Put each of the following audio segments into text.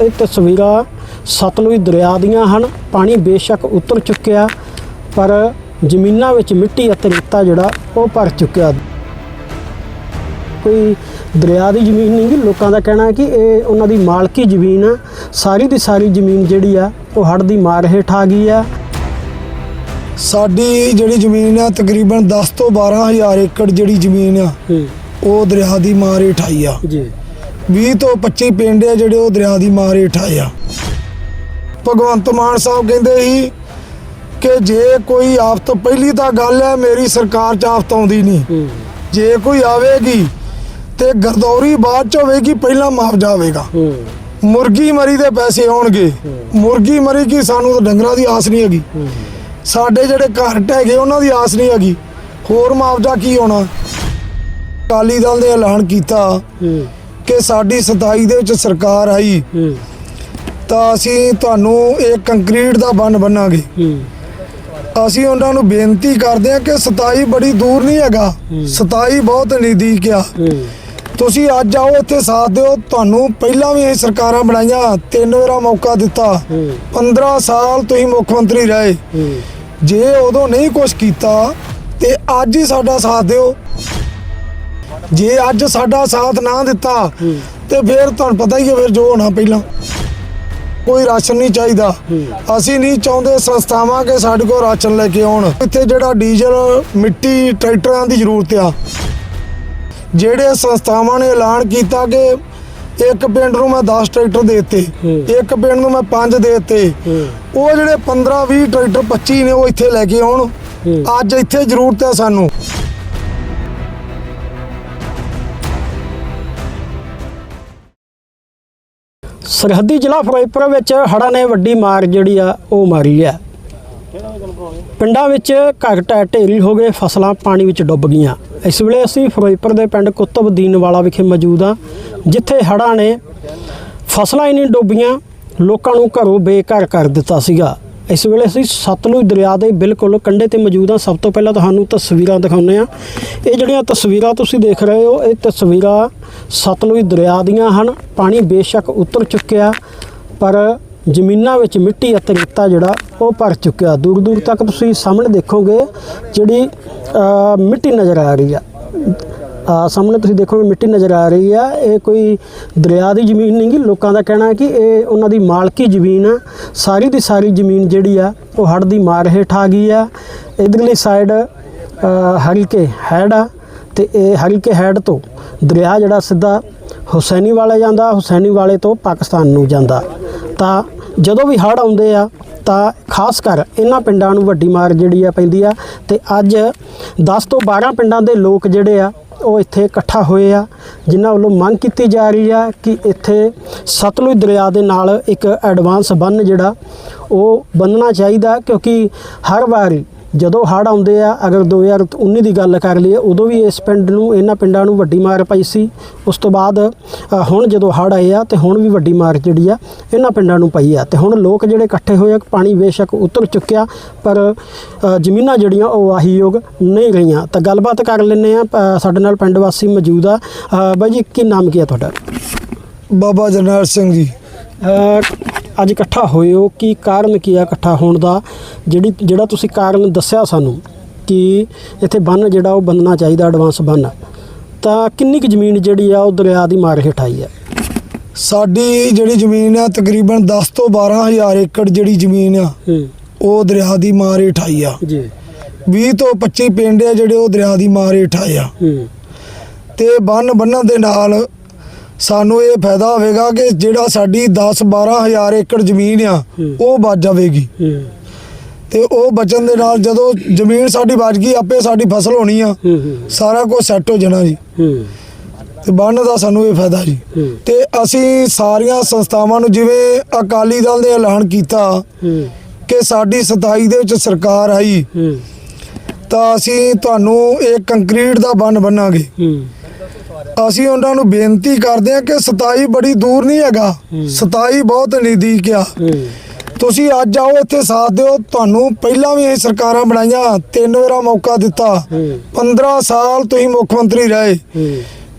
ਇਹ ਤਸਵੀਰਾਂ ਸਤਲੁਜ ਦਰਿਆ ਦੀਆਂ ਹਨ। ਪਾਣੀ ਬੇਸ਼ੱਕ ਉਤਰ ਚੁੱਕਿਆ ਪਰ ਜ਼ਮੀਨਾਂ ਵਿੱਚ ਮਿੱਟੀ ਅਤੇ ਰੇਤਾ ਜਿਹੜਾ ਉਹ ਭਰ ਚੁੱਕਿਆ। ਕੋਈ ਦਰਿਆ ਦੀ ਜ਼ਮੀਨ ਨਹੀਂ ਗੀ ਲੋਕਾਂ ਦਾ ਕਹਿਣਾ ਹੈ ਕਿ ਇਹ ਉਹਨਾਂ ਦੀ ਮਾਲਕੀ ਜ਼ਮੀਨ ਆ। ਸਾਰੀ ਦੀ ਸਾਰੀ ਜ਼ਮੀਨ ਜਿਹੜੀ ਆ ਉਹ ਹੜ੍ਹ ਦੀ ਮਾਰ ਹੇਠ ਆ ਗਈ ਆ। ਸਾਡੀ ਜਿਹੜੀ ਜ਼ਮੀਨ ਆ ਤਕਰੀਬਨ 10 ਤੋਂ 12000 ਏਕੜ ਜਿਹੜੀ ਜ਼ਮੀਨ ਆ ਉਹ ਦਰਿਆ ਦੀ ਮਾਰ ਹੇਠ ਆਈ ਆ। ਜੀ। 20 ਤੋਂ 25 ਪਿੰਡ ਆ ਜਿਹੜੇ ਉਹ ਦਰਿਆ ਦੀ ਮਾਰ ਹੇਠ ਆਏ ਆ। ਭਗਵੰਤ ਮਾਨ ਸਾਹਿਬ ਕਹਿੰਦੇ ਸੀ ਕਿ ਜੇ ਕੋਈ ਆਫਤ ਪਹਿਲੀ ਤਾਂ ਗੱਲ ਹੈ ਮੇਰੀ ਸਰਕਾਰ ਚ ਆਫਤ ਆਉਂਦੀ ਨਹੀਂ। ਜੇ ਕੋਈ ਆਵੇਗੀ ਤੇ ਗਰਦੌਰੀ ਬਾਅਦ ਚ ਹੋਵੇਗੀ ਪਹਿਲਾਂ ਮੁਆਵਜ਼ਾ ਹੋਵੇਗਾ ਹੂੰ। ਮੁਰਗੀ ਮਰੀ ਦੇ ਪੈਸੇ ਆਉਣਗੇ। ਮੁਰਗੀ ਮਰੀ ਕੀ ਸਾਨੂੰ ਤਾਂ ਡੰਗਰਾਂ ਦੀ ਆਸ ਨਹੀਂ ਹੈਗੀ। ਸਾਡੇ ਜਿਹੜੇ ਘਰ ਢਹਿ ਉਹਨਾਂ ਦੀ ਆਸ ਨਹੀਂ ਹੈਗੀ। ਹੋਰ ਮੁਆਵਜ਼ਾ ਕੀ ਹੋਣਾ? ਅਕਾਲੀ ਦਲ ਨੇ ਐਲਾਨ ਕੀਤਾ। ਕਿ ਸਾਡੀ 27 ਦੇ ਵਿੱਚ ਸਰਕਾਰ ਆਈ ਤਾਂ ਅਸੀਂ ਤੁਹਾਨੂੰ ਇਹ ਕੰਕਰੀਟ ਦਾ ਬੰਨ ਬੰਨਾਂਗੇ। ਹੂੰ। ਅਸੀਂ ਉਹਨਾਂ ਨੂੰ ਬੇਨਤੀ ਕਰਦੇ ਹਾਂ ਕਿ 27 ਬੜੀ ਦੂਰ ਨਹੀਂ ਹੈਗਾ। 27 ਬਹੁਤ ਨਜ਼ਦੀਕ ਆ। ਤੁਸੀਂ ਅੱਜ ਆਓ ਇੱਥੇ ਸਾਥ ਦਿਓ। ਤੁਹਾਨੂੰ ਪਹਿਲਾਂ ਵੀ ਇਹ ਸਰਕਾਰਾਂ ਬਣਾਈਆਂ ਤਿੰਨ ਵਾਰਾ ਮੌਕਾ ਦਿੱਤਾ। ਹੂੰ। 15 ਸਾਲ ਤੁਸੀਂ ਮੁੱਖ ਮੰਤਰੀ ਰਹੇ। ਜੇ ਉਦੋਂ ਨਹੀਂ ਕੁਝ ਕੀਤਾ ਤੇ ਅੱਜ ਹੀ ਸਾਡਾ ਸਾਥ ਦਿਓ। ਜੇ ਅੱਜ ਸਾਡਾ ਸਾਥ ਨਾ ਦਿੱਤਾ, ਤੇ ਫਿਰ ਤੁਹਾਨੂੰ ਪਤਾ ਹੀ ਹੈ ਫਿਰ ਜੋ ਹੋਣਾ ਪਹਿਲਾਂ। ਕੋਈ ਰਾਸ਼ਨ ਨਹੀਂ ਚਾਹੀਦਾ। ਅਸੀਂ ਨਹੀਂ ਚਾਹੁੰਦੇ ਸੰਸਥਾਵਾਂ ਕਿ ਸਾਡੇ ਕੋਲ ਰਾਸ਼ਨ ਲੈ ਕੇ ਆਉਣ। ਇੱਥੇ ਜਿਹੜਾ ਡੀਜ਼ਲ, ਮਿੱਟੀ, ਟਰੈਕਟਰਾਂ ਦੀ ਜ਼ਰੂਰਤ ਆ। ਜਿਹੜੇ ਸੰਸਥਾਵਾਂ ਨੇ ਐਲਾਨ ਕੀਤਾ ਕਿ ਇੱਕ ਪਿੰਡ ਨੂੰ ਮੈਂ 10 ਟਰੈਕਟਰ ਦੇ ਦਿੱਤੇ, ਇੱਕ ਪਿੰਡ ਨੂੰ ਮੈਂ 5 ਦੇ ਦਿੱਤੇ। ਉਹ ਜਿਹੜੇ 15 20 ਟਰੈਕਟਰ 25 ਨੇ ਉਹ ਇੱਥੇ ਲੈ ਕੇ ਆਉਣ। ਅੱਜ ਇੱਥੇ ਜ਼ਰੂਰਤ ਹੈ ਸਾਨੂੰ। ਸਰਹੱਦੀ ਜ਼ਿਲ੍ਹਾ ਫਿਰੋਜ਼ਪੁਰ ਵਿੱਚ ਹੜ੍ਹਾਂ ਨੇ ਵੱਡੀ ਮਾਰ ਜਿਹੜੀ ਆ, ਉਹ ਮਾਰੀ ਆ। ਪਿੰਡਾਂ ਵਿੱਚ ਘਰ ਢਹਿ ਢੇਰੀ ਹੋ ਗਏ, ਫਸਲਾਂ ਪਾਣੀ ਵਿੱਚ ਡੁੱਬ ਗਈਆਂ। ਇਸ ਵੇਲੇ ਅਸੀਂ ਫਿਰੋਜ਼ਪੁਰ ਦੇ ਪਿੰਡ ਕੁਤਬਦੀਨ ਵਾਲਾ ਵਿਖੇ ਮੌਜੂਦ ਹਾਂ, ਜਿੱਥੇ ਹੜ੍ਹਾਂ ਨੇ ਫਸਲਾਂ ਹੀ ਨਹੀਂ ਡੁੱਬੀਆਂ ਲੋਕਾਂ ਨੂੰ ਘਰੋਂ ਬੇਘਰ ਕਰ ਦਿੱਤਾ ਸੀਗਾ। ਇਸ ਵੇਲੇ ਅਸੀਂ ਸਤਲੁਜ ਦਰਿਆ ਦੇ ਬਿਲਕੁਲ ਕੰਢੇ ਤੇ ਮੌਜੂਦ ਹਾਂ। ਸਭ ਤੋਂ ਪਹਿਲਾਂ ਤੁਹਾਨੂੰ ਤਸਵੀਰਾਂ ਦਿਖਾਉਂਦੇ ਹਾਂ। ਇਹ ਜਿਹੜੀਆਂ ਤਸਵੀਰਾਂ ਤੁਸੀਂ ਦੇਖ ਰਹੇ ਹੋ, ਇਹ ਤਸਵੀਰਾਂ ਸਤਲੁਜ ਦਰਿਆ ਦੀਆਂ ਹਨ। ਪਾਣੀ ਬੇਸ਼ੱਕ ਉਤਰ ਚੁੱਕਿਆ, ਪਰ ਜ਼ਮੀਨਾਂ ਵਿੱਚ ਮਿੱਟੀ ਅਤੇ ਰੇਤਾ ਜਿਹੜਾ, ਉਹ ਭਰ ਚੁੱਕਿਆ। ਦੂਰ ਦੂਰ ਤੱਕ ਤੁਸੀਂ ਸਾਹਮਣੇ ਦੇਖੋਗੇ ਜਿਹੜੀ ਮਿੱਟੀ ਨਜ਼ਰ ਆ ਰਹੀ ਆ। ਆ ਸਾਹਮਣੇ ਤੁਸੀਂ ਦੇਖੋਗੇ ਮਿੱਟੀ ਨਜ਼ਰ ਆ ਰਹੀ ਆ। ਇਹ ਕੋਈ ਦਰਿਆ ਦੀ ਜ਼ਮੀਨ ਨਹੀਂ ਗੀ। ਲੋਕਾਂ ਦਾ ਕਹਿਣਾ ਹੈ ਕਿ ਇਹ ਉਹਨਾਂ ਦੀ ਮਾਲਕੀ ਜ਼ਮੀਨ ਆ। ਸਾਰੀ ਦੀ ਸਾਰੀ ਜ਼ਮੀਨ ਜਿਹੜੀ ਆ, ਉਹ ਹੜ੍ਹ ਦੀ ਮਾਰ ਹੇਠ ਆ ਗਈ ਆ। ਇਧਰਲੀ ਸਾਈਡ ਹਲਕੇ ਹੈਡ ਆ ਤੇ ਇਹ ਹਲਕੇ ਹੈਡ ਤੋਂ ਦਰਿਆ ਜਿਹੜਾ ਸਿੱਧਾ ਹੁਸੈਨੀ ਵਾਲੇ ਜਾਂਦਾ ਹੁਸੈਨੀ ਵਾਲੇ ਤੋਂ ਪਾਕਿਸਤਾਨ ਨੂੰ ਜਾਂਦਾ। ਤਾਂ ਜਦੋਂ ਵੀ ਹੜ੍ਹ ਆਉਂਦੇ ਆ, ਤਾਂ ਖਾਸ ਕਰ ਇਹਨਾਂ ਪਿੰਡਾਂ ਨੂੰ ਵੱਡੀ ਮਾਰ ਜਿਹੜੀ ਆ ਪੈਂਦੀ ਆ। ਤੇ ਅੱਜ 10 ਤੋਂ 12 ਪਿੰਡਾਂ ਦੇ ਲੋਕ ਜਿਹੜੇ ਆ ਉਹ ਇੱਥੇ ਇਕੱਠਾ ਹੋਏ ਆ, ਜਿਨ੍ਹਾਂ ਵੱਲੋਂ ਮੰਗ ਕੀਤੀ ਜਾ ਰਹੀ ਆ ਕਿ ਇੱਥੇ ਸਤਲੁਜ ਦਰਿਆ ਦੇ ਨਾਲ ਇੱਕ ਐਡਵਾਂਸ ਬੰਨ ਜਿਹੜਾ, ਉਹ ਬੰਨਣਾ ਚਾਹੀਦਾ, ਕਿਉਂਕਿ ਹਰ ਵਾਰੀ ਜਦੋਂ ਹੜ੍ਹ ਆਉਂਦੇ ਆ ਅਗਰ 2019 ਦੀ ਗੱਲ ਕਰ ਲਈਏ ਉਦੋਂ ਵੀ ਇਸ ਪਿੰਡ ਨੂੰ ਇਹਨਾਂ ਪਿੰਡਾਂ ਨੂੰ ਵੱਡੀ ਮਾਰ ਪਈ ਸੀ। ਉਸ ਤੋਂ ਬਾਅਦ ਹੁਣ ਜਦੋਂ ਹੜ੍ਹ ਆਏ ਆ ਤੇ ਹੁਣ ਵੀ ਵੱਡੀ ਮਾਰ ਜਿਹੜੀ ਆ ਇਹਨਾਂ ਪਿੰਡਾਂ ਨੂੰ ਪਈ ਆ। ਤੇ ਹੁਣ ਲੋਕ ਜਿਹੜੇ ਇਕੱਠੇ ਹੋਏ ਆ ਪਾਣੀ ਬੇਸ਼ੱਕ ਉਤਰ ਚੁੱਕਿਆ ਪਰ ਜ਼ਮੀਨਾਂ ਜਿਹੜੀਆਂ ਉਹ ਵਾਹੀਯੋਗ ਨਹੀਂ ਰਹੀਆਂ। ਤਾਂ ਗੱਲਬਾਤ ਕਰ ਲੈਂਦੇ ਆ ਸਾਡੇ ਨਾਲ ਪਿੰਡ ਵਾਸੀ ਮੌਜੂਦ ਆ। ਬਾਈ ਜੀ ਕੀ ਨਾਮ ਕੀ ਆ ਤੁਹਾਡਾ? ਬਾਬਾ ਜਰਨੈਲ ਸਿੰਘ ਜੀ। ਅੱਜ ਇਕੱਠਾ ਹੋਏ ਹੋ ਕੀ ਕਾਰਨ ਕੀ ਆ ਇਕੱਠਾ ਹੋਣ ਦਾ? ਜਿਹੜੀ ਜਿਹੜਾ ਤੁਸੀਂ ਕਾਰਨ ਦੱਸਿਆ ਸਾਨੂੰ ਕਿ ਇੱਥੇ ਬੰਨ ਜਿਹੜਾ ਉਹ ਬੰਨਣਾ ਚਾਹੀਦਾ ਐਡਵਾਂਸ ਬੰਨ ਤਾਂ ਕਿੰਨੀ ਕੁ ਜ਼ਮੀਨ ਜਿਹੜੀ ਆ ਉਹ ਦਰਿਆ ਦੀ ਮਾਰ ਹੇਠ ਆਈ ਆ? ਸਾਡੀ ਜਿਹੜੀ ਜ਼ਮੀਨ ਆ ਤਕਰੀਬਨ 10 ਤੋਂ 12000 ਏਕੜ ਜਿਹੜੀ ਜ਼ਮੀਨ ਆ ਹੂੰ। ਉਹ ਦਰਿਆ ਦੀ ਮਾਰ ਹੇਠ ਆਈ ਆ। ਜੀ। 20 ਤੋਂ 25 ਪਿੰਡ ਆ ਜਿਹੜੇ ਉਹ ਦਰਿਆ ਦੀ ਮਾਰ ਹੇਠ ਆਏ ਆ। ਹੂੰ। ਤੇ ਬੰਨ ਬੰਨਣ ਦੇ ਨਾਲ ਸਾਨੂੰ ਇਹ ਫਾਇਦਾ ਹੋਵੇਗਾ ਕਿ ਜਿਹੜਾ ਸਾਡੀ 10 12000 ਏਕੜ ਜ਼ਮੀਨ ਆ। ਉਹ ਬਚ ਜਾਵੇਗੀ। ਤੇ ਉਹ ਬਚਣ ਦੇ ਨਾਲ ਜਦੋਂ ਜ਼ਮੀਨ ਸਾਡੀ ਬਚ ਗਈ ਆਪੇ ਸਾਡੀ ਫਸਲ ਹੋਣੀ ਆ। ਸਾਰਾ ਕੁਝ ਸੈੱਟ ਹੋ ਜਾਣਾ ਜੀ। ਤੇ ਬੰਨ ਦਾ ਸਾਨੂੰ ਇਹ ਫਾਇਦਾ ਜੀ। ਤੇ ਅਸੀਂ ਸਾਰੀਆਂ ਸੰਸਥਾਵਾਂ ਨੂੰ ਜਿਵੇਂ ਅਕਾਲੀ ਦਲ ਨੇ ਐਲਾਨ ਕੀਤਾ ਕਿ ਸਾਡੀ 27 ਦੇ ਵਿੱਚ ਸਰਕਾਰ ਆਈ ਤਾਂ ਅਸੀਂ ਤੁਹਾਨੂੰ ਇਹ ਕੰਕਰੀਟ ਦਾ ਬੰਨ ਬੰਨਾਂਗੇ। ਹੂੰ। ਅਸੀਂ ਉਹਨਾਂ ਨੂੰ ਬੇਨਤੀ ਕਰਦੇ ਹਾਂ ਕਿ 27 ਬੜੀ ਦੂਰ ਨਹੀਂ ਹੈਗਾ। 27 ਬਹੁਤ ਨਜ਼ਦੀਕ ਆ। ਤੁਸੀਂ ਅੱਜ ਆਓ ਇੱਥੇ ਸਾਥ ਦਿਓ। ਤੁਹਾਨੂੰ ਪਹਿਲਾਂ ਵੀ ਇਹ ਸਰਕਾਰਾਂ ਬਣਾਈਆਂ ਤਿੰਨ ਵਾਰਾ ਮੌਕਾ ਦਿੱਤਾ। ਹੂੰ। 15 ਸਾਲ ਤੁਸੀਂ ਮੁੱਖ ਮੰਤਰੀ ਰਹੇ।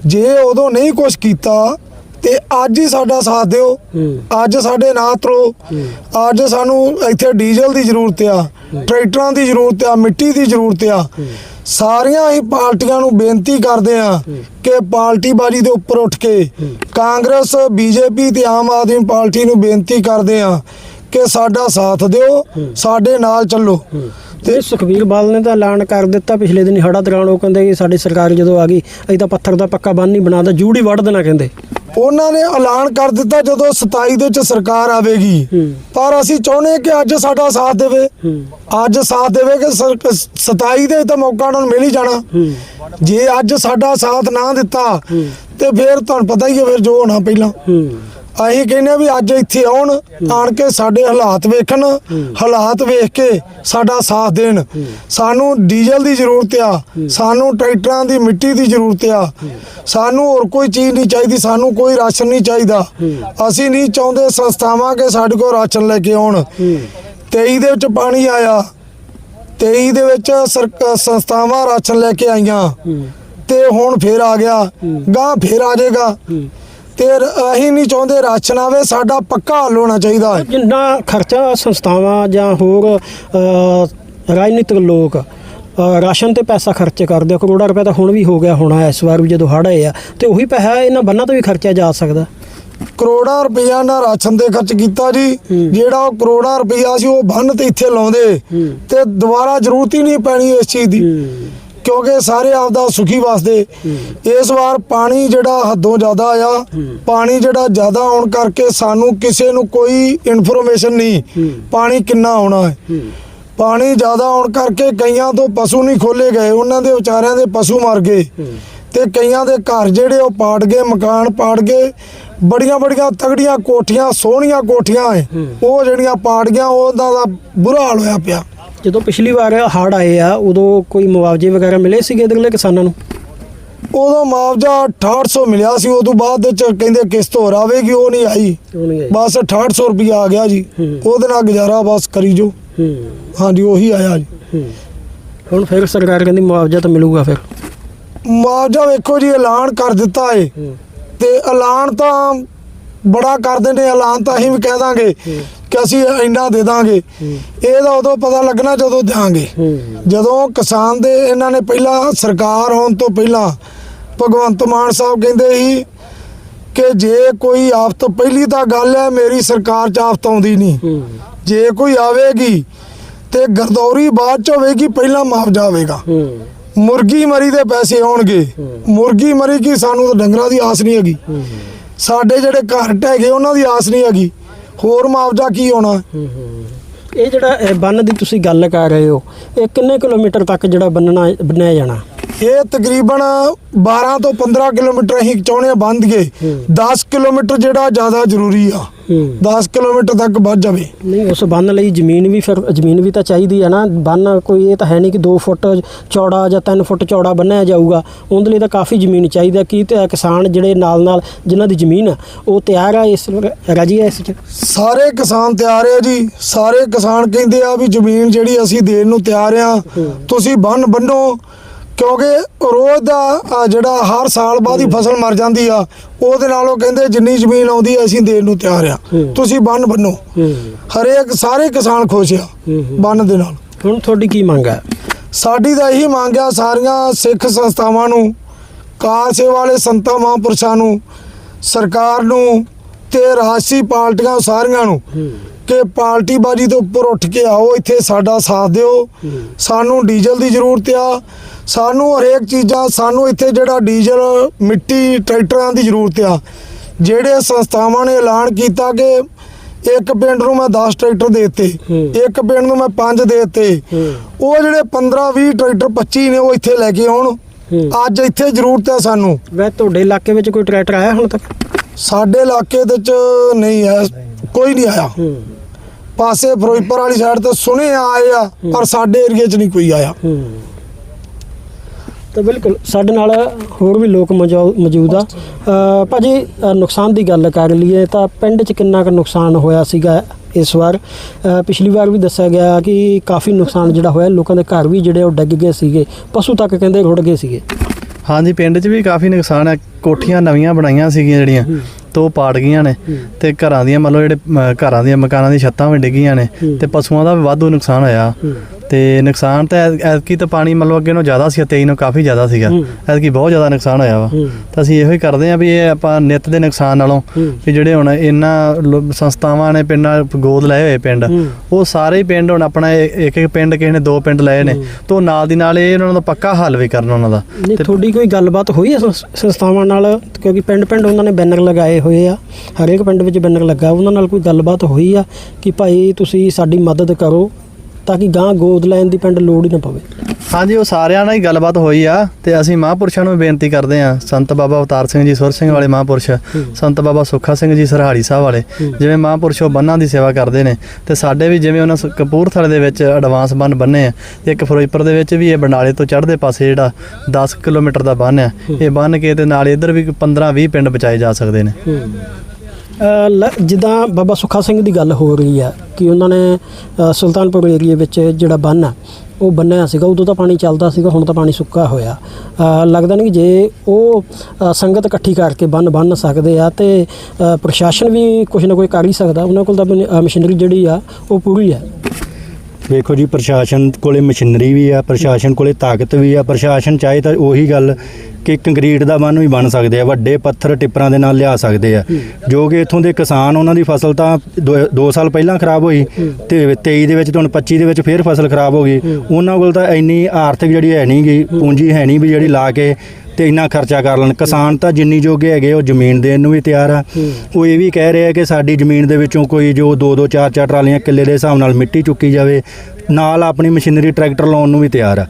ਜੇ ਉਦੋਂ ਨਹੀਂ ਕੁਝ ਕੀਤਾ ਤੇ ਅੱਜ ਹੀ ਸਾਡਾ ਸਾਥ ਦਿਓ। ਅੱਜ ਸਾਡੇ ਨਾਂ ਤਰੋ। ਅੱਜ ਸਾਨੂੰ ਇੱਥੇ ਡੀਜ਼ਲ ਦੀ ਜ਼ਰੂਰਤ ਆ ਟਰੈਕਟਰਾਂ ਦੀ ਜ਼ਰੂਰਤ ਆ ਮਿੱਟੀ ਦੀ ਜ਼ਰੂਰਤ ਆ। ਸਾਰੀਆਂ ਹੀ ਪਾਰਟੀਆਂ ਨੂੰ ਬੇਨਤੀ ਕਰਦੇ ਆ ਕਿ ਪਾਰਟੀ ਬਾਜੀ ਦੇ ਉੱਪਰ ਉੱਠ ਕੇ ਕਾਂਗਰਸ ਬੀਜੇਪੀ ਤੇ ਆਮ ਆਦਮੀ ਪਾਰਟੀ ਨੂੰ ਬੇਨਤੀ ਕਰਦੇ ਆ ਕਿ ਸਾਡਾ ਸਾਥ ਦਿਓ ਸਾਡੇ ਨਾਲ ਚੱਲੋ। ਤੇ ਸੁਖਬੀਰ ਬਾਦਲ ਨੇ ਤਾਂ ਐਲਾਨ ਕਰ ਦਿੱਤਾ ਪਿਛਲੇ ਦਿਨ ਹੜਾ ਦੌਰਾਨ ਉਹ ਕਹਿੰਦੇ ਕਿ ਸਾਡੀ ਸਰਕਾਰ ਜਦੋਂ ਆ ਗਈ ਅਸੀਂ ਤਾਂ ਪੱਥਰ ਦਾ ਪੱਕਾ ਬੰਨ ਨਹੀਂ ਬਣਾਦਾ ਜੂੜੀ ਵੱਢ ਦੇਣਾ ਕਹਿੰਦੇ। ਉਹਨਾਂ ਨੇ ਐਲਾਨ ਕਰ ਦਿੱਤਾ ਜਦੋਂ 27 ਦੇ ਵਿੱਚ ਸਰਕਾਰ ਆਵੇਗੀ। ਪਰ ਅਸੀਂ ਚਾਹੁੰਦੇ ਕਿ ਅੱਜ ਸਾਡਾ ਸਾਥ ਦੇਵੇ। ਅੱਜ ਸਾਥ ਦੇਵੇ ਕਿ ਸਰ- 27 ਦੇ ਤਾਂ ਮੌਕਾ ਉਹਨਾਂ ਨੂੰ ਮਿਲ ਹੀ ਜਾਣਾ। ਜੇ ਅੱਜ ਸਾਡਾ ਸਾਥ ਨਾ ਦਿੱਤਾ। ਤੇ ਫਿਰ ਤੁਹਾਨੂੰ ਪਤਾ ਹੀ ਹੈ ਫਿਰ ਜੋ ਹੋਣਾ ਪਹਿਲਾਂ। ਅਸੀਂ ਕਹਿੰਦੇ ਹਾਂ ਵੀ ਅੱਜ ਇੱਥੇ ਆਉਣ, ਆਣ ਕੇ ਸਾਡੇ ਹਾਲਾਤ ਵੇਖਣ, ਹਾਲਾਤ ਵੇਖ ਕੇ ਸਾਡਾ ਸਾਥ ਦੇਣ। ਸਾਨੂੰ ਡੀਜ਼ਲ ਦੀ ਜ਼ਰੂਰਤ ਆ, ਸਾਨੂੰ ਟਰੈਕਟਰਾਂ ਦੀ ਮਿੱਟੀ ਦੀ ਜ਼ਰੂਰਤ ਆ। ਸਾਨੂੰ ਹੋਰ ਕੋਈ ਚੀਜ਼ ਨਹੀਂ ਚਾਹੀਦੀ, ਸਾਨੂੰ ਕੋਈ ਰਾਸ਼ਨ ਨਹੀਂ ਚਾਹੀਦਾ। ਅਸੀਂ ਨਹੀਂ ਚਾਹੁੰਦੇ ਸੰਸਥਾਵਾਂ ਕਿ ਸਾਡੇ ਕੋਲ ਰਾਸ਼ਨ ਲੈ ਕੇ ਆਉਣ। 23 ਦੇ ਵਿੱਚ ਪਾਣੀ ਆਇਆ 23 ਦੇ ਵਿੱਚ ਸਰਕ- ਸੰਸਥਾਵਾਂ ਰਾਸ਼ਨ ਲੈ ਕੇ ਆਈਆਂ। ਤੇ ਹੁਣ ਫੇਰ ਆ ਗਿਆ ਗਾਂ ਫੇਰ ਆ ਜਾਏਗਾ। ਤੇ ਅਸੀਂ ਨਹੀਂ ਚਾਹੁੰਦੇ ਰਾਸ਼ਨ ਆਵੇ ਸਾਡਾ ਪੱਕਾ ਹੱਲ ਹੋਣਾ ਚਾਹੀਦਾ ਹੈ। ਜਿੰਨਾ ਖਰਚਾ ਸੰਸਥਾਵਾਂ ਜਾਂ ਹੋਰ ਰਾਜਨੀਤਿਕ ਲੋਕ ਰਾਸ਼ਨ ਤੇ ਪੈਸਾ ਖਰਚ ਕਰਦੇ ਆ ਕਰੋੜਾਂ ਰੁਪਏ ਤਾਂ ਹੁਣ ਵੀ ਹੋ ਗਿਆ ਹੋਣਾ ਇਸ ਵਾਰ ਵੀ ਜਦੋਂ ਹੜ੍ਹ ਆਏ ਆ ਤੇ ਉਹੀ ਪੈਸਾ ਇਹਨਾਂ ਬੰਨਾਂ ਤੋਂ ਵੀ ਖਰਚਿਆ ਜਾ ਸਕਦਾ। ਕਰੋੜਾਂ ਰੁਪਈਆ ਨਾਲ ਰਾਸ਼ਨ ਤੇ ਖਰਚ ਕੀਤਾ ਜੀ। ਜਿਹੜਾ ਉਹ ਕਰੋੜਾਂ ਰੁਪਈਆ ਸੀ ਉਹ ਬੰਨ ਤੇ ਇੱਥੇ ਲਾਉਂਦੇ। ਤੇ ਦੁਬਾਰਾ ਜ਼ਰੂਰਤ ਹੀ ਨਹੀਂ ਪੈਣੀ ਇਸ ਚੀਜ਼ ਦੀ। ਕਿਉਂਕਿ ਸਾਰੇ ਆਪਦਾ ਸੁਖੀ ਵਸਦੇ ਇਸ ਵਾਰ ਪਾਣੀ ਜਿਹੜਾ ਹੱਦੋਂ ਜ਼ਿਆਦਾ ਆਇਆ ਪਾਣੀ ਜਿਹੜਾ ਜ਼ਿਆਦਾ ਆਉਣ ਕਰਕੇ ਸਾਨੂੰ ਕਿਸੇ ਨੂੰ ਕੋਈ ਇਨਫੋਰਮੇਸ਼ਨ ਨਹੀਂ, ਪਾਣੀ ਕਿੰਨਾ ਆਉਣਾ ਹੈ। ਪਾਣੀ ਜ਼ਿਆਦਾ ਆਉਣ ਕਰਕੇ ਕਈਆਂ ਤੋਂ ਪਸ਼ੂ ਨਹੀਂ ਖੋਲੇ ਗਏ, ਉਹਨਾਂ ਦੇ ਵਿਚਾਰਿਆਂ ਦੇ ਪਸ਼ੂ ਮਰ ਗਏ ਤੇ ਕਈਆਂ ਦੇ ਘਰ ਜਿਹੜੇ ਉਹ ਪਾੜ ਗਏ, ਮਕਾਨ ਪਾੜ ਗਏ, ਬੜੀਆਂ ਬੜੀਆਂ ਤਗੜੀਆਂ ਕੋਠੀਆਂ, ਸੋਹਣੀਆਂ ਕੋਠੀਆਂ ਐ ਉਹ ਜਿਹੜੀਆਂ ਪਾੜ ਗਿਆ ਉਹਨਾਂ ਦਾ ਬੁਰਾ ਹਾਲ ਹੋਇਆ ਪਿਆ। ਜਦੋਂ ਪਿਛਲੀ ਵਾਰ ਹੜ੍ਹ ਆਏ ਆ ਉਦੋਂ ਕੋਈ ਮੁਆਵਜ਼ੇ ਵਗੈਰਾ ਮਿਲੇ ਸੀਗੇ ਇਧਰਲੇ ਕਿਸਾਨਾਂ ਨੂੰ? ਉਦੋਂ ਮੁਆਵਜ਼ਾ 6800 ਮਿਲਿਆ ਸੀ ਉਦੋਂ ਬਾਅਦ ਵਿੱਚ ਕਹਿੰਦੇ ਕਿਸ਼ਤ ਹੋਰ ਆਵੇਗੀ ਉਹ ਨਹੀਂ ਆਈ। ਨਹੀਂ ਬਸ 6800 ਰੁਪਇਆ ਆ ਗਿਆ ਜੀ। ਉਹਦੇ ਨਾਲ ਗੁਜ਼ਾਰਾ ਬਸ ਕਰੀ ਜੋ ਹੂੰ। ਹਾਂਜੀ ਉਹੀ ਆਇਆ ਜੀ। ਹੂੰ। ਹੁਣ ਫਿਰ ਸਰਕਾਰ ਕਹਿੰਦੀ ਮੁਆਵਜ਼ਾ ਤਾਂ ਮਿਲੂਗਾ ਫਿਰ। ਮੁਆਵਜ਼ਾ ਵੇਖੋ ਜੀ ਐਲਾਨ ਕਰ ਦਿੱਤਾ ਏ। ਹੂੰ। ਤੇ ਐਲਾਨ ਤਾਂ ਬੜਾ ਕਰਦੇ ਨੇ ਐਲਾਨ ਤਾਂ ਅਸੀਂ ਵੀ ਕਹਿ ਦਾਂਗੇ। ਕਿ ਅਸੀਂ ਇੰਨਾ ਦੇ ਦਾਂਗੇ। ਇਹਦਾ ਉਦੋਂ ਪਤਾ ਲੱਗਣਾ ਜਦੋਂ ਦਿਆਂਗੇ। ਜਦੋਂ ਕਿਸਾਨ ਦੇ ਇਹਨਾਂ ਨੇ ਪਹਿਲਾਂ ਸਰਕਾਰ ਹੋਣ ਤੋਂ ਪਹਿਲਾਂ ਭਗਵੰਤ ਮਾਨ ਸਾਹਿਬ ਕਹਿੰਦੇ ਸੀ ਕਿ ਜੇ ਕੋਈ ਆਫਤ ਪਹਿਲੀ ਤਾਂ ਗੱਲ ਹੈ ਮੇਰੀ ਸਰਕਾਰ ਚ ਆਫਤ ਆਉਂਦੀ ਨਹੀਂ। ਜੇ ਕੋਈ ਆਵੇਗੀ ਤੇ ਗਰਦੌਰੀ ਬਾਅਦ ਚ ਹੋਵੇਗੀ ਪਹਿਲਾਂ ਮੁਆਵਜ਼ਾ ਆਵੇਗਾ ਮੁਰਗੀ ਮਰੀ ਦੇ ਪੈਸੇ ਆਉਣਗੇ। ਮੁਰਗੀ ਮਰੀ ਕੀ ਸਾਨੂੰ ਤਾਂ ਡੰਗਰਾਂ ਦੀ ਆਸ ਨਹੀਂ ਹੈਗੀ। ਸਾਡੇ ਜਿਹੜੇ ਘਰ ਗਏ ਉਹਨਾਂ ਦੀ ਆਸ ਨਹੀਂ ਹੈਗੀ। ਹੋਰ ਮੁਆਵਜ਼ਾ ਕੀ ਹੋਣਾ? ਇਹ ਜਿਹੜਾ ਇਹ ਬੰਨ ਦੀ ਤੁਸੀਂ ਗੱਲ ਕਰ ਰਹੇ ਹੋ, ਇਹ ਕਿੰਨੇ ਕਿਲੋਮੀਟਰ ਤੱਕ ਜਿਹੜਾ ਬੰਨਣਾ ਬੰਨਿਆ ਜਾਣਾ? ਇਹ ਤਕਰੀਬਨ 12 ਤੋਂ 15 ਕਿਲੋਮੀਟਰ ਅਸੀਂ ਚਾਹੁੰਦੇ ਬੰਦ ਗਏ। 10 ਕਿਲੋਮੀਟਰ ਜਿਹੜਾ ਜ਼ਿਆਦਾ ਜ਼ਰੂਰੀ ਆ। ਹੂੰ। 10 ਕਿਲੋਮੀਟਰ ਤੱਕ ਵੱਧ ਜਾਵੇ। ਨਹੀਂ ਉਸ ਬੰਨ ਲਈ ਜ਼ਮੀਨ ਵੀ ਫਿਰ ਜ਼ਮੀਨ ਵੀ ਤਾਂ ਚਾਹੀਦੀ ਹੈ ਨਾ। ਬੰਨ ਕੋਈ ਇਹ ਤਾਂ ਹੈ ਨਹੀਂ ਕਿ 2 ਫੁੱਟ ਚੌੜਾ ਜਾਂ 3 ਫੁੱਟ ਚੌੜਾ ਬੰਨਿਆ ਜਾਊਗਾ। ਉਹਦੇ ਲਈ ਤਾਂ ਕਾਫੀ ਜ਼ਮੀਨ ਚਾਹੀਦੀ ਕੀ ਤੇ ਕਿਸਾਨ ਜਿਹੜੇ ਨਾਲ ਨਾਲ ਜਿਨ੍ਹਾਂ ਦੀ ਜ਼ਮੀਨ ਆ ਉਹ ਤਿਆਰ ਆ ਇਸ ਰਾਜੀ ਆ ਇਸ ਚ? ਸਾਰੇ ਕਿਸਾਨ ਤਿਆਰ ਆ ਜੀ। ਸਾਰੇ ਕਿਸਾਨ ਕਹਿੰਦੇ ਆ ਵੀ ਜ਼ਮੀਨ ਜਿਹੜੀ ਅਸੀਂ ਦੇਣ ਨੂੰ ਤਿਆਰ ਆ ਤੁਸੀਂ ਬੰਨ ਬੰਨੋ ਕਿਉਂਕਿ ਰੋਜ਼ ਦਾ ਅ, ਜਿਹੜਾ ਹਰ ਸਾਲ ਬਾਅਦ ਹੀ ਫਸਲ ਮਰ ਜਾਂਦੀ ਆ ਉਹਦੇ ਨਾਲੋਂ ਕਹਿੰਦੇ ਜਿੰਨੀ ਜ਼ਮੀਨ ਆਉਂਦੀ ਆ ਅਸੀਂ ਦੇਣ ਨੂੰ ਤਿਆਰ ਆ। ਹੂੰ। ਤੁਸੀਂ ਬੰਨ ਬੰਨੋ। ਹੂੰ। ਹਰੇਕ ਸਾਰੇ ਕਿਸਾਨ ਖੁਸ਼ ਆ ਹੂੰ, ਹੂੰ। ਬੰਨ ਦੇ ਨਾਲ। ਹੁਣ ਤੁਹਾਡੀ ਕੀ ਮੰਗ ਹੈ? ਸਾਡੀ ਤਾਂ ਇਹੀ ਮੰਗ ਆ ਸਾਰੀਆਂ ਸਿੱਖ ਸੰਸਥਾਵਾਂ ਨੂੰ ਕਾਰ ਸੇਵਾ ਵਾਲੇ ਸੰਤਾਂ ਮਹਾਂਪੁਰਸ਼ਾਂ ਨੂੰ ਸਰਕਾਰ ਨੂੰ ਤੇ ਰਾਸ਼ਟਰੀ ਪਾਰਟੀਆਂ ਸਾਰੀਆਂ ਨੂੰ। ਕਿ ਪਾਰਟੀ ਬਾਜੀ ਤੋਂ ਉੱਪਰ ਉੱਠ ਕੇ ਆਓ ਇੱਥੇ ਸਾਡਾ ਸਾਥ ਦਿਓ। ਸਾਨੂੰ ਡੀਜ਼ਲ ਦੀ ਜ਼ਰੂਰਤ ਆ। ਸਾਨੂੰ ਹਰੇਕ ਚੀਜ਼ਾਂ ਸਾਨੂੰ ਇੱਥੇ ਜਿਹੜਾ ਡੀਜ਼ਲ ਮਿੱਟੀ ਟਰੈਕਟਰਾਂ ਦੀ ਜ਼ਰੂਰਤ ਆ। ਜਿਹੜੇ ਸੰਸਥਾਵਾਂ ਨੇ ਐਲਾਨ ਕੀਤਾ ਕਿ ਇੱਕ ਪਿੰਡ ਨੂੰ ਮੈਂ 10 ਟਰੈਕਟਰ ਦੇ ਦਿੱਤੇ। ਇੱਕ ਪਿੰਡ ਨੂੰ ਮੈਂ 5 ਦੇ ਦਿੱਤੇ। ਉਹ ਜਿਹੜੇ 15 20 ਟਰੈਕਟਰ 25 ਨੇ ਉਹ ਇੱਥੇ ਲੈ ਕੇ ਆਉਣ। ਅੱਜ ਇੱਥੇ ਜ਼ਰੂਰਤ ਹੈ ਸਾਨੂੰ। ਵੈ ਤੁਹਾਡੇ ਇਲਾਕੇ ਵਿੱਚ ਕੋਈ ਟਰੈਕਟਰ ਆਇਆ ਹੁਣ ਤੱਕ? ਸਾਡੇ ਇਲਾਕੇ ਵਿੱਚ ਨਹੀਂ ਹੈ। ਕੋਈ ਨਹੀਂ ਆਇਆ। ਹੂੰ। ਪਾਸੇ ਫਿਰੋਜ਼ਪੁਰ ਵਾਲੀ ਸਾਈਡ ਤੇ ਸੁਣੇ ਆਏ ਆ ਪਰ ਸਾਡੇ ਏਰੀਏ 'ਚ ਨਹੀਂ ਕੋਈ ਆਇਆ। ਹੂੰ। ਤਾਂ ਬਿਲਕੁਲ ਸਾਡੇ ਨਾਲ ਹੋਰ ਵੀ ਲੋਕ ਮੌਜੂ- ਮੌਜੂਦ ਆ। ਭਾਜੀ ਨੁਕਸਾਨ ਦੀ ਗੱਲ ਕਰ ਲਈਏ ਤਾਂ ਪਿੰਡ 'ਚ ਕਿੰਨਾ ਕੁ ਨੁਕਸਾਨ ਹੋਇਆ ਸੀਗਾ ਇਸ ਵਾਰ? ਪਿਛਲੀ ਵਾਰ ਵੀ ਦੱਸਿਆ ਗਿਆ ਕਿ ਕਾਫੀ ਨੁਕਸਾਨ ਜਿਹੜਾ ਹੋਇਆ ਲੋਕਾਂ ਦੇ ਘਰ ਵੀ ਜਿਹੜੇ ਉਹ ਡਿੱਗ ਗਏ ਸੀਗੇ। ਪਸ਼ੂ ਤੱਕ ਕਹਿੰਦੇ ਰੁੜ ਗਏ ਸੀਗੇ। ਹਾਂਜੀ ਪਿੰਡ 'ਚ ਵੀ ਕਾਫੀ ਨੁਕਸਾਨ ਹੈ ਕੋਠੀਆਂ ਨਵੀਆਂ ਬਣਾਈਆਂ ਸੀਗੀਆਂ ਜਿਹੜੀਆਂ। ਤੋਂ ਪਾੜ ਗਈਆਂ ਨੇ ਤੇ ਘਰਾਂ ਦੀਆਂ ਮਤਲਬ ਜਿਹੜੇ ਅਮ, ਘਰਾਂ ਦੀਆਂ ਮਕਾਨਾਂ ਦੀਆਂ ਛੱਤਾਂ ਵੀ ਡਿੱਗੀਆਂ ਨੇ ਤੇ ਪਸ਼ੂਆਂ ਦਾ ਵੀ ਵਾਧੂ ਨੁਕਸਾਨ ਹੋਇਆ। ਤੇ ਨੁਕਸਾਨ ਤਾਂ ਐਤ- ਐਤਕੀ ਤਾਂ ਪਾਣੀ ਮਤਲਬ ਅੱਗੇ ਨੂੰ ਜ਼ਿਆਦਾ ਸੀ 23 ਨੂੰ ਕਾਫੀ ਜ਼ਿਆਦਾ ਸੀਗਾ। ਐਤਕੀ ਬਹੁਤ ਜ਼ਿਆਦਾ ਨੁਕਸਾਨ ਹੋਇਆ ਵਾ। ਤਾਂ ਅਸੀਂ ਇਹੋ ਹੀ ਕਰਦੇ ਹਾਂ ਵੀ ਇਹ ਆਪਾਂ ਨਿੱਤ ਦੇ ਨੁਕਸਾਨ ਨਾਲੋਂ ਵੀ ਜਿਹੜੇ ਹੁਣ ਇਹਨਾਂ ਲੋ- ਸੰਸਥਾਵਾਂ ਨੇ ਪਿੰਡਾਂ ਗੋਦ ਲਏ ਹੋਏ ਪਿੰਡ ਉਹ ਸਾਰੇ ਹੀ ਪਿੰਡ ਹੁਣ ਆਪਣਾ ਇੱਕ ਇੱਕ ਪਿੰਡ ਕਿਸੇ ਨੇ ਦੋ ਪਿੰਡ ਲਏ ਨੇ ਤੋਂ ਨਾਲ ਦੀ ਨਾਲ ਇਹ ਉਹਨਾਂ ਦਾ ਪੱਕਾ ਹੱਲ ਵੀ ਕਰਨਾ ਉਹਨਾਂ ਦਾ। ਨਹੀਂ ਤੁਹਾਡੀ ਕੋਈ ਗੱਲਬਾਤ ਹੋਈ ਹੈ ਸੰਸ- ਸੰਸਥਾਵਾਂ ਨਾਲ? ਕਿਉਂਕਿ ਪਿੰਡ ਪਿੰਡ ਉਹਨਾਂ ਨੇ ਬੈਨਰ ਲਗਾਏ ਹੋਏ ਆ ਹਰੇਕ ਪਿੰਡ ਵਿੱਚ ਬੈਨਰ ਲੱਗਾ ਉਹਨਾਂ ਨਾਲ ਕੋਈ ਗੱਲਬਾਤ ਹੋਈ ਆ ਕਿ ਭਾਈ ਤੁਸੀਂ ਸਾਡੀ ਮਦਦ ਕਰੋ ਤਾਂ ਕਿ ਗਾਂ ਗੋਦ ਲੈਣ ਦੀ ਪਿੰਡ ਲੋੜ ਹੀ ਨਾ ਪਵੇ। ਹਾਂਜੀ, ਉਹ ਸਾਰਿਆਂ ਨਾਲ ਹੀ ਗੱਲਬਾਤ ਹੋਈ ਆ ਤੇ ਅਸੀਂ ਮਹਾਂਪੁਰਸ਼ਾਂ ਨੂੰ ਬੇਨਤੀ ਕਰਦੇ ਆ ਸੰਤ ਬਾਬਾ ਅਵਤਾਰ ਸਿੰਘ ਜੀ, ਸੁਰ ਸਿੰਘ ਵਾਲੇ ਮਹਾਂਪੁਰਸ਼, ਸੰਤ ਬਾਬਾ ਸੁੱਖਾ ਸਿੰਘ ਜੀ ਸਰਹਾੜੀ ਸਾਹਿਬ ਵਾਲੇ, ਜਿਵੇਂ ਮਹਾਂਪੁਰਸ਼ ਉਹ ਬੰਨਾਂ ਦੀ ਸੇਵਾ ਕਰਦੇ ਨੇ। ਤੇ ਸਾਡੇ ਵੀ ਜਿਵੇਂ ਉਹਨਾਂ ਕਪੂਰਥਲੇ ਦੇ ਵਿੱਚ ਐਡਵਾਂਸ ਬੰਨ ਬੰਨੇ ਆ, ਤੇ ਇੱਕ ਫਿਰੋਜ਼ਪੁਰ ਦੇ ਵਿੱਚ ਵੀ ਇਹ ਬੰਡਾਲੇ ਤੋਂ ਚੜ੍ਹਦੇ ਪਾਸੇ ਜਿਹੜਾ 10 ਕਿਲੋਮੀਟਰ ਦਾ ਬੰਨ ਆ, ਇਹ ਬੰਨ ਕੇ ਤੇ ਨਾਲ ਇੱਧਰ ਵੀ 15 20 ਪਿੰਡ ਬਚਾਏ ਜਾ ਸਕਦੇ ਨੇ। ਜਿੱਦਾਂ ਬਾਬਾ ਸੁੱਖਾ ਸਿੰਘ ਦੀ ਗੱਲ ਹੋ ਰਹੀ ਆ ਕਿ ਉਹਨਾਂ ਨੇ ਸੁਲਤਾਨਪੁਰ ਏਰੀਏ ਵਿੱਚ ਜਿਹੜਾ ਬੰਨ ਆ, ਉਹ ਬੰਨਿਆ ਸੀਗਾ, ਉਦੋਂ ਤਾਂ ਪਾਣੀ ਚੱਲਦਾ ਸੀਗਾ, ਹੁਣ ਤਾਂ ਪਾਣੀ ਸੁੱਕਾ ਹੋਇਆ। ਲੱਗਦਾ ਨਹੀਂ ਜੇ ਉਹ ਸੰਗਤ ਇਕੱਠੀ ਕਰਕੇ ਬੰਨ ਬੰਨ ਸਕਦੇ ਆ ਤੇ ਪ੍ਰਸ਼ਾਸਨ ਵੀ ਕੁਝ ਨਾ ਕੁਝ ਕਰ ਹੀ ਸਕਦਾ। ਉਹਨਾਂ ਕੋਲ ਤਾਂ ਮਨ- ਮਸ਼ੀਨਰੀ ਜਿਹੜੀ ਆ, ਉਹ ਪੂਰੀ ਆ ਵੇਖੋ ਜੀ ਪ੍ਰਸ਼ਾਸਨ ਕੋਲੇ ਮਸ਼ੀਨਰੀ ਵੀ ਆ ਪ੍ਰਸ਼ਾਸਨ ਕੋਲੇ ਤਾਕਤ ਵੀ ਆ ਪ੍ਰਸ਼ਾਸਨ ਚਾਹੇ ਤਾਂ ਉਹੀ ਗੱਲ ਕਿ ਕੰਕਰੀਟ ਦਾ ਬੰਨ ਵੀ ਬਣ ਸਕਦੇ ਆ ਵੱਡੇ ਪੱਥਰ ਟਿੱਪਰਾਂ ਦੇ ਨਾਲ ਲਿਆ ਸਕਦੇ ਆ। ਜੋ ਕਿ ਇੱਥੋਂ ਦੇ ਕਿਸਾਨ ਉਹਨਾਂ ਦੀ ਫਸਲ ਤਾਂ 2 ਸਾਲ ਪਹਿਲਾਂ ਖਰਾਬ ਹੋਈ ਤੇ 23 ਦੇ ਵਿੱਚ ਤੋਂ 25 ਦੇ ਵਿੱਚ ਫੇਰ ਫਸਲ ਖਰਾਬ ਹੋ ਗਈ। ਉਹਨਾਂ ਕੋਲ ਤਾਂ ਇੰਨੀ ਆਰਥਿਕ ਜਿਹੜੀ ਹੈ ਨਹੀਂ ਗਈ ਪੂੰਜੀ ਹੈ ਨਹੀਂ ਵੀ ਜਿਹੜੀ ਲਾ ਕੇ ਤੇ ਇੰਨਾ ਖਰਚਾ ਕਰ ਲੈਣ। ਕਿਸਾਨ ਤਾਂ ਜਿੰਨੀ ਜੋਗੇ ਹੈਗੇ ਉਹ ਜ਼ਮੀਨ ਦੇਣ ਨੂੰ ਵੀ ਤਿਆਰ ਆ। ਉਹ ਇਹ ਵੀ ਕਹਿ ਰਹੇ ਆ ਕਿ ਸਾਡੀ ਜ਼ਮੀਨ ਦੇ ਵਿੱਚੋਂ ਕੋਈ ਜੋ 2-2 4-4 ਟਰਾਲੀਆਂ ਕਿੱਲੇ ਦੇ ਹਿਸਾਬ ਨਾਲ ਮਿੱਟੀ ਚੁੱਕੀ ਜਾਵੇ ਨਾਲ ਆਪਣੀ ਮਸ਼ੀਨਰੀ ਟਰੈਕਟਰ ਲਾਉਣ ਨੂੰ ਵੀ ਤਿਆਰ ਆ।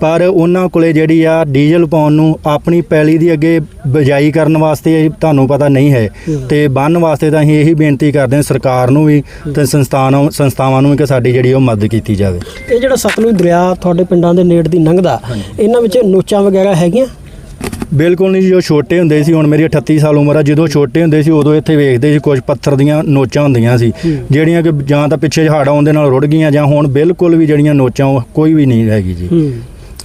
ਪਰ ਉਹਨਾਂ ਕੋਲੇ ਜਿਹੜੀ ਆ ਡੀਜ਼ਲ ਪਾਉਣ ਨੂੰ ਆਪਣੀ ਪੈਲੀ ਦੀ ਅੱਗੇ ਬਜਾਈ ਕਰਨ ਵਾਸਤੇ ਤੁਹਾਨੂੰ ਪਤਾ ਨਹੀਂ ਹੈ। ਤੇ ਬੰਨ ਵਾਸਤੇ ਤਾਂ ਅਸੀਂ ਇਹੀ ਬੇਨਤੀ ਕਰਦੇ ਹਾਂ ਸਰਕਾਰ ਨੂੰ ਵੀ ਤੇ ਸੰਸਥਾਨਾਂ ਸੰਸਥਾਵਾਂ ਨੂੰ ਵੀ ਕਿ ਸਾਡੀ ਜਿਹੜੀ ਉਹ ਮਦਦ ਕੀਤੀ ਜਾਵੇ। ਇਹ ਜਿਹੜਾ ਸਤਲੁਜ ਦਰਿਆ ਤੁਹਾਡੇ ਪਿੰਡਾਂ ਦੇ ਨੇੜ ਦੀ ਲੰਘਦਾ ਇਹਨਾਂ ਵਿੱਚ ਨੋਚਾਂ ਵਗੈਰਾ ਹੈਗੀਆਂ? ਬਿਲਕੁਲ ਨਹੀਂ ਜੀ, ਜੋ ਛੋਟੇ ਹੁੰਦੇ ਸੀ ਹੁਣ ਮੇਰੀ 38 ਸਾਲ ਉਮਰ ਆ ਜਦੋਂ ਛੋਟੇ ਹੁੰਦੇ ਸੀ ਉਦੋਂ ਇੱਥੇ ਵੇਖਦੇ ਸੀ ਕੁਝ ਪੱਥਰ ਦੀਆਂ ਨੋਚਾਂ ਹੁੰਦੀਆਂ ਸੀ ਜਿਹੜੀਆਂ ਕਿ ਜਾਂ ਤਾਂ ਪਿੱਛੇ ਹੜ੍ਹ ਆਉਣ ਦੇ ਨਾਲ ਰੁੜ ਗਈਆਂ ਜਾਂ ਹੁਣ ਬਿਲਕੁਲ ਵੀ ਜਿਹੜੀਆਂ ਨੋਚਾਂ ਉਹ ਕੋਈ ਵੀ ਨਹੀਂ ਹੈਗੀ ਜੀ।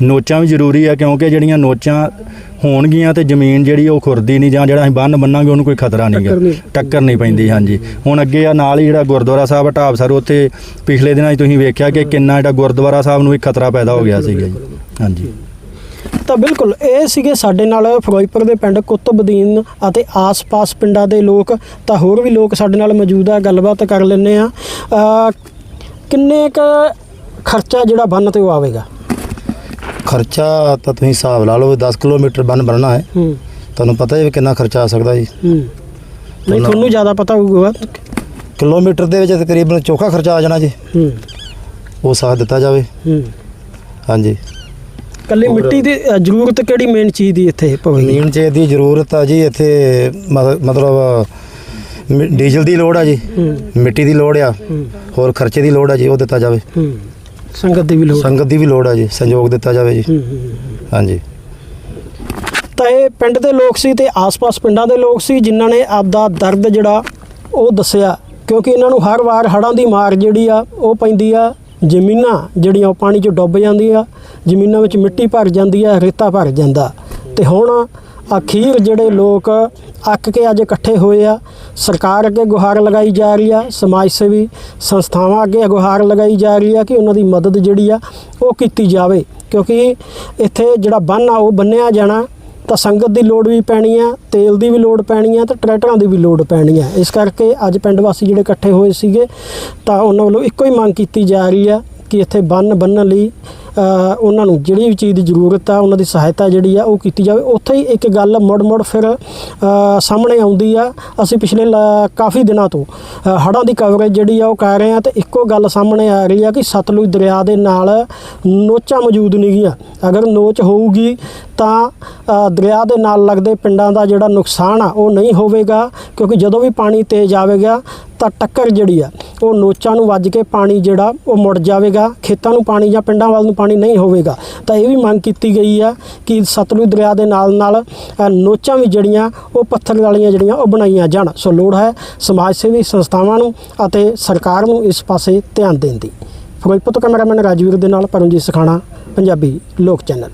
ਨੋਚਾਂ ਵੀ ਜ਼ਰੂਰੀ ਆ ਕਿਉਂਕਿ ਜਿਹੜੀਆਂ ਨੋਚਾਂ ਹੋਣਗੀਆਂ ਤੇ ਜ਼ਮੀਨ ਜਿਹੜੀ ਉਹ ਖੁਰਦੀ ਨਹੀਂ ਜਾਂ ਜਿਹੜਾ ਅਸੀਂ ਬੰਨ ਬੰਨਾਂਗੇ ਉਹਨੂੰ ਕੋਈ ਖਤਰਾ ਨਹੀਂਗਾ ਟੱਕਰ ਨਹੀਂ। ਟੱਕਰ ਨਹੀਂ ਪੈਂਦੀ ਹਾਂਜੀ। ਹੁਣ ਅੱਗੇ ਆ ਨਾਲ ਹੀ ਜਿਹੜਾ ਗੁਰਦੁਆਰਾ ਸਾਹਿਬ ਢਾਬ ਸਰ ਉੱਥੇ ਪਿਛਲੇ ਦਿਨਾਂ 'ਚ ਤੁਸੀਂ ਵੇਖਿਆ ਕਿ ਕਿੰਨਾ ਜਿਹੜਾ ਗੁਰਦੁਆਰਾ ਸਾਹਿਬ ਨੂੰ ਵੀ ਖਤਰਾ ਪੈਦਾ ਹੋ ਗਿਆ ਸੀਗਾ ਜੀ। ਹਾਂਜੀ। ਤਾਂ ਬਿਲਕੁਲ ਇਹ ਸੀਗੇ ਸਾਡੇ ਨਾਲ ਫਿਰੋਜ਼ਪੁਰ ਦੇ ਪਿੰਡ ਕੁਤਬਦੀਨ ਅਤੇ ਆਸ-ਪਾਸ ਪਿੰਡਾਂ ਦੇ ਲੋਕ ਤਾਂ ਹੋਰ ਵੀ ਲੋਕ ਸਾਡੇ ਨਾਲ ਮੌਜੂਦ ਆ ਗੱਲਬਾਤ ਕਰ ਲੈਂਦੇ ਆ। ਕਿੰਨੇ ਕ ਖਰਚਾ ਜਿਹੜਾ ਬੰਨ ਤੇ ਉਹ ਆਵੇਗਾ? ਖਰਚਾ ਤਾਂ ਤੁਸੀਂ ਹਿਸਾਬ ਲਾ ਲਓ 10 ਕਿਲੋਮੀਟਰ ਬੰਨ ਬਣਨਾ ਹੈ। ਤੁਹਾਨੂੰ ਪਤਾ ਹੈ ਕਿੰਨਾ ਖਰਚਾ ਆ ਸਕਦਾ ਜੀ। ਨਹੀਂ ਤੁਹਾਨੂੰ ਜ਼ਿਆਦਾ ਪਤਾ ਹੋਊਗਾ। ਕਿਲੋਮੀਟਰ ਦੇ ਵਿੱਚ ਤਕਰੀਬਨ ਚੋਖਾ ਖਰਚਾ ਆ ਜਾਣਾ ਜੀ। ਹੂੰ। ਉਹ ਸਾਥ ਦਿੱਤਾ ਜਾਵੇ। ਹੂੰ। ਹਾਂਜੀ। ਕੱਲੀ ਮਿੱਟੀ ਦੀ ਅ, ਜ਼ਰੂਰਤ ਕਿਹੜੀ ਮੇਨ ਚੀਜ਼ ਦੀ ਇੱਥੇ ਪਵੇਗੀ ਜ਼ਮੀਨ 'ਚ ਦੀ ਜ਼ਰੂਰਤ ਆ ਜੀ ਇੱਥੇ ਮਤ- ਮਤਲਬ ਮ- ਡੀਜ਼ਲ ਦੀ ਲੋੜ ਆ ਜੀ। ਮਿੱਟੀ ਦੀ ਲੋੜ ਆ। ਹੋਰ ਖਰਚੇ ਦੀ ਲੋੜ ਆ ਜੀ ਉਹ ਦਿੱਤਾ ਜਾਵੇ। ਹੂੰ। ਸੰਗਤ ਦੀ ਵੀ ਲੋੜ। ਸੰਗਤ ਦੀ ਵੀ ਲੋੜ ਆ ਜੀ ਸੰਯੋਗ ਦਿੱਤਾ ਜਾਵੇ ਜੀ। ਹੂੰ, ਹੂੰ। ਹਾਂਜੀ। ਤਾਂ ਇਹ ਪਿੰਡ ਦੇ ਲੋਕ ਸੀ ਤੇ ਆਸ-ਪਾਸ ਪਿੰਡਾਂ ਦੇ ਲੋਕ ਸੀ ਜਿਨ੍ਹਾਂ ਨੇ ਆਪਦਾ ਦਰਦ ਜਿਹੜਾ ਉਹ ਦੱਸਿਆ। ਕਿਉਂਕਿ ਇਹਨਾਂ ਨੂੰ ਹਰ ਵਾਰ ਹੜ੍ਹਾਂ ਦੀ ਮਾਰ ਜਿਹੜੀ ਆ ਉਹ ਪੈਂਦੀ ਆ। ਜ਼ਮੀਨਾਂ ਜਿਹੜੀਆਂ ਉਹ ਪਾਣੀ 'ਚ ਡੁੱਬ ਜਾਂਦੀਆਂ, ਜ਼ਮੀਨਾਂ ਵਿੱਚ ਮਿੱਟੀ ਭਰ ਜਾਂਦੀ ਆ, ਰੇਤਾ ਭਰ ਜਾਂਦਾ। ਤੇ ਹੁਣ ਅਖੀਰ ਜਿਹੜੇ ਲੋਕ ਅੱਕ ਕੇ ਅੱਜ ਇਕੱਠੇ ਹੋਏ ਆ, ਸਰਕਾਰ ਅੱਗੇ ਗੁਹਾਰ ਲਗਾਈ ਜਾ ਰਹੀ ਆ, ਸਮਾਜ ਸੇਵੀ ਸੰਸਥਾਵਾਂ ਅੱਗੇ ਗੁਹਾਰ ਲਗਾਈ ਜਾ ਰਹੀ ਆ ਕਿ ਉਹਨਾਂ ਦੀ ਮਦਦ ਜਿਹੜੀ ਆ ਉਹ ਕੀਤੀ ਜਾਵੇ। ਕਿਉਂਕਿ ਇੱਥੇ ਜਿਹੜਾ ਬੰਨ ਆ ਉਹ ਬੰਨਿਆ ਜਾਣਾ ਤਾਂ ਸੰਗਤ ਦੀ ਲੋੜ ਵੀ ਪੈਣੀ ਆ ਤੇਲ ਦੀ ਵੀ ਲੋੜ ਪੈਣੀ ਆ ਤੇ ਟਰੈਕਟਰਾਂ ਦੀ ਵੀ ਲੋੜ ਪੈਣੀ ਆ। ਇਸ ਕਰਕੇ ਅੱਜ ਪਿੰਡ ਵਾਸੀ ਜਿਹੜੇ ਇਕੱਠੇ ਹੋਏ ਸੀਗੇ ਤਾਂ ਉਹਨਾਂ ਵੱਲੋਂ ਇੱਕੋ ਹੀ ਮੰਗ ਕੀਤੀ ਜਾ ਰਹੀ ਆ ਕਿ ਇੱਥੇ ਬੰਨ ਬੰਨਣ ਲਈ ਉਹਨਾਂ ਨੂੰ ਜਿਹੜੀ ਵੀ ਚੀਜ਼ ਦੀ ਜ਼ਰੂਰਤ ਆ ਉਹਨਾਂ ਦੀ ਸਹਾਇਤਾ ਜਿਹੜੀ ਆ ਉਹ ਕੀਤੀ ਜਾਵੇ। ਉੱਥੇ ਹੀ ਇੱਕ ਗੱਲ ਮੁੜ ਮੁੜ ਫਿਰ ਸਾਹਮਣੇ ਆਉਂਦੀ ਆ। ਅਸੀਂ ਪਿਛਲੇ ਲ- ਕਾਫੀ ਦਿਨਾਂ ਤੋਂ ਅ, ਹੜ੍ਹਾਂ ਦੀ ਕਵਰੇਜ ਜਿਹੜੀ ਆ ਉਹ ਕਰ ਰਹੇ ਆ ਤੇ ਇੱਕੋ ਗੱਲ ਸਾਹਮਣੇ ਆ ਰਹੀ ਆ ਕਿ ਸਤਲੁਜ ਦਰਿਆ ਦੇ ਨਾਲ ਨੋਚਾਂ ਮੌਜੂਦ ਨੇਗੀਆਂ। ਅਗਰ ਨੋਚ ਹੋਊਗੀ ਤਾਂ ਦਰਿਆ ਦੇ ਨਾਲ ਲੱਗਦੇ ਪਿੰਡਾਂ ਦਾ ਜਿਹੜਾ ਨੁਕਸਾਨ ਆ, ਉਹ ਨਹੀਂ ਹੋਵੇਗਾ, ਕਿਉਂਕਿ ਜਦੋਂ ਵੀ ਪਾਣੀ ਤੇਜ਼ ਆਵੇਗਾ, ਤਾਂ ਟੱਕਰ ਜਿਹੜੀ ਆ, ਉਹ ਨੋਚਾਂ ਨੂੰ ਵੱਜ ਕੇ ਪਾਣੀ ਜਿਹੜਾ, ਉਹ ਮੁੜ ਜਾਵੇਗਾ, ਖੇਤਾਂ ਨੂੰ ਪਾਣੀ ਜਾਂ ਪਿੰਡਾਂ ਵੱਲ ਨੂੰ ਪਾਣੀ ਨਹੀਂ ਹੋਵੇਗਾ। ਤਾਂ ਇਹ ਵੀ ਮੰਗ ਕੀਤੀ ਗਈ ਆ ਕਿ ਸਤਲੁਜ ਦਰਿਆ ਦੇ ਨਾਲ ਨਾਲ ਨੋਚਾਂ ਵੀ ਜਿਹੜੀਆਂ, ਉਹ ਪੱਥਰ ਵਾਲੀਆਂ ਜਿਹੜੀਆਂ, ਉਹ ਬਣਾਈਆਂ ਜਾਣ। ਸੋ ਲੋੜ ਹੈ ਸਮਾਜ ਸੇਵੀ ਸੰਸਥਾਵਾਂ ਨੂੰ ਅਤੇ ਸਰਕਾਰ ਨੂੰ ਇਸ ਪਾਸੇ ਧਿਆਨ ਦੇਣ ਦੀ। ਫਿਰੋਜ਼ਪੁਰ ਤੋਂ ਕੈਮਰਾਮੈਨ ਰਾਜਵੀਰ ਦੇ ਨਾਲ ਪਰਮਜੀਤ ਸਖਾਣਾ, ਪੰਜਾਬੀ ਲੋਕ ਚੈਨਲ।